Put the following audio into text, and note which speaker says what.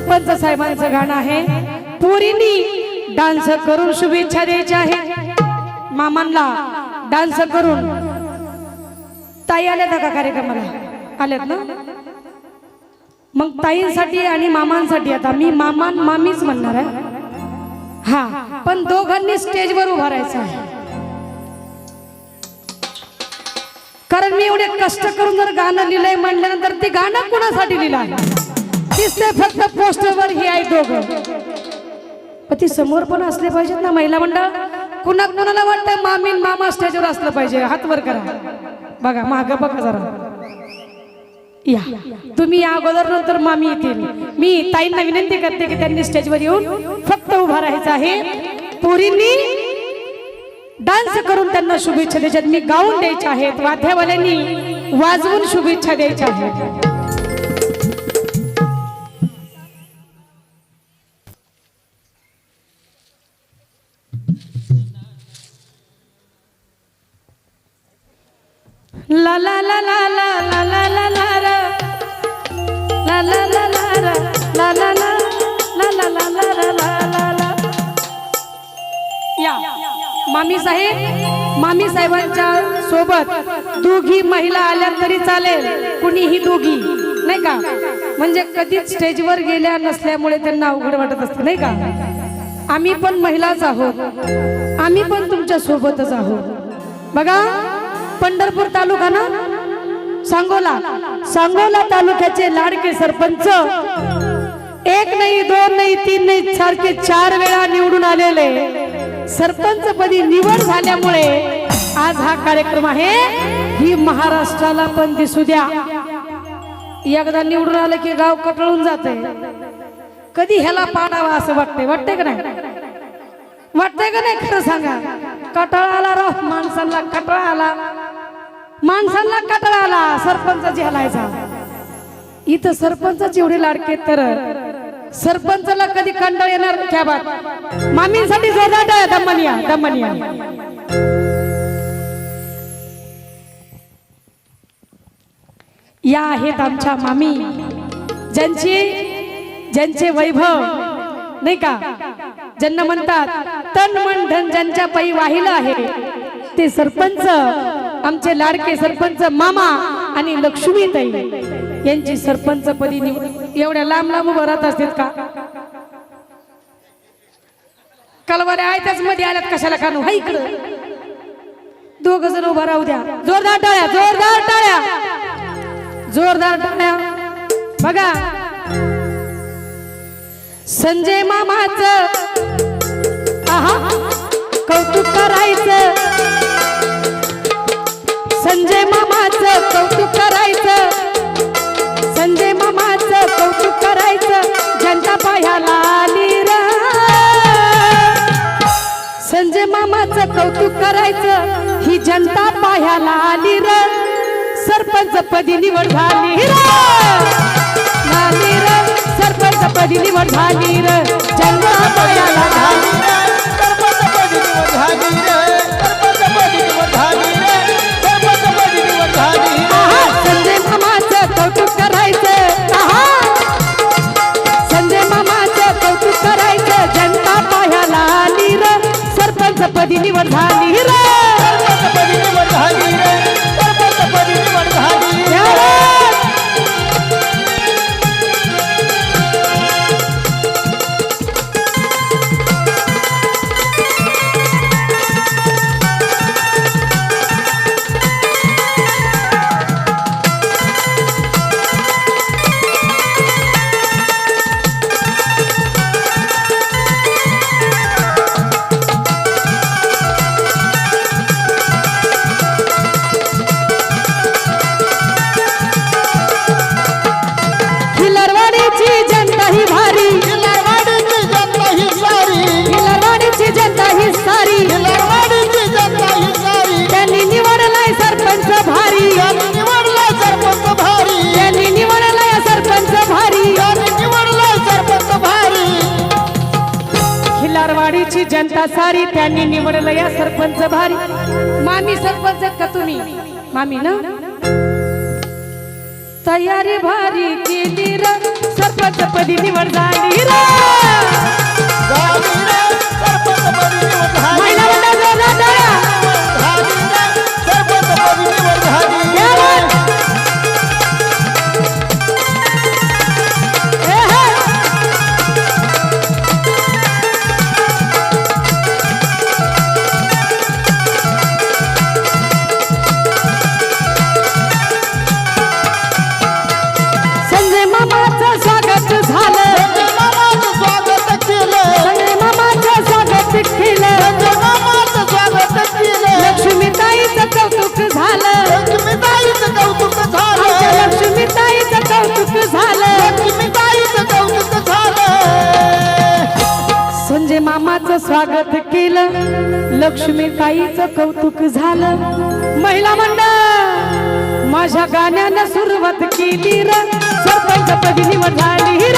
Speaker 1: सरपंच साहेबांचं गाणं आहे. पोरीनी डान्स करून शुभेच्छा द्यायच्या आहे मामांना डान्स करून. ताई आल्यात का कार्यक्रमाला? आल्यात ना? मग ताईंसाठी आणि मामांसाठी आता मी मामान मामीच म्हणणार आहे. हा पण दोघांनी स्टेजवर उभा राहायचं आहे. कारण मी एवढे कष्ट करून जर गाणं लिहिलंय म्हणल्यानंतर ते गाणं कुणासाठी लिहिलं आहे? दिसते फक्त पोस्टरवर हे आहे दोघं. पण ती समोर पण असले पाहिजेत ना महिला मंडळ. कुणा कुणाला वाटतं मामीन मामा स्टेजवर असलं पाहिजे? हातवर करा. बघा माग बघा जरा. या. तुम्ही या अगोदर नंतर मामी येतील. मी ताईंना विनंती करते की त्यांनी स्टेजवर येऊन फक्त उभा राहायचं आहे. पोरींनी डान्स करून त्यांना शुभेच्छा द्यायच्यात मी गाऊन द्यायच्या आहेत. वाद्यावाल्यांनी वाजवून शुभेच्छा द्यायच्या आहेत. ला ला ला ला ला ला ला ला ला रा. ला ला ला ला रा. ला ला ला ला ला ला ला रा ला ला ला. या मामी साहेब मामी साहेबांच्या सोबत दोघी महिला आल्या तरी चालेल कुणीही दोघी नाही का म्हणजे कधीच स्टेजवर गेल्या नसल्यामुळे त्यांना अवघड वाटत असते नाही का आम्ही पण महिलाच आहोत आम्ही पण तुमच्या सोबतच आहोत बघा पंढरपूर तालुका ना सांगोला. सांगोला तालुक्याचे लाडके सरपंच. एक नाही दोन नाही तीन नाही सारखे चार वेळा निवडून आलेले. सरपंच पदी निवड झाल्यामुळे आज हा कार्यक्रम आहे. ही महाराष्ट्राला पण दिसू द्या. एकदा निवडून आलं की गाव कटळून जाते कधी ह्याला पाडावा असं वाटतंय. वाटतंय का नाही? वाटतंय का नाही? खरं सांगा. कटाळा आला राह माणसांना कटाळा आला. माणसांना कटाळाला सरपंच झेलायचा. इथं सरपंच एवढे लाडके तर सरपंचाला कधी कंटाळ येणार क्या बात. मामींसाठी जोरदार दमनिया दमनिया. या आहेत आमच्या मामी. ज्यांची ज्यांचे वैभव नाही का? ज्यांना म्हणतात तन मन धन ज्यांच्या पायी वाहिलं आहे ते सरपंच आमचे लाडके सरपंच मामा आणि लक्ष्मीताई यांची सरपंच पदी निवड एवढ्या लांब लांब उभं राहत असतात का? कलवारे आयत्याच मध्ये आल्यात कशाला खाणू हा इकडं. दोघ जण उभा राहू द्या. जोरदार टाळ्या जोरदार टाळ्या. जोरदार टाळ्या. बघा. संजय मामाच आहा कौतुक करायचं. संजय मामाचं कौतुक करायचं. संजय मामाचं कौतुक करायचं. जनता पायाला आली र. संजय मामाचं कौतुक करायचं. ही जनता पायाला आली र. सरपंच पदी निवड झाली र. झाली र. सरपंच पदी निवड झाली र. जनता पायाला झाली आहा, पदी निवड झाली रे. पदी निवड झाली रे. सारी त्यांनी निवडलं या सरपंच भारी. मामी सरपंच का तुम्ही? मामी ना? तयारी भारी केली र सरपंच पदी निवड झाली मामाचं स्वागत
Speaker 2: केलं. लक्ष्मी
Speaker 1: ताईच कौतुक झालं. महिला मंडळ माझ्या गाण्यानं सुरुवात केली र. सरपंच पदिनी निवड झाली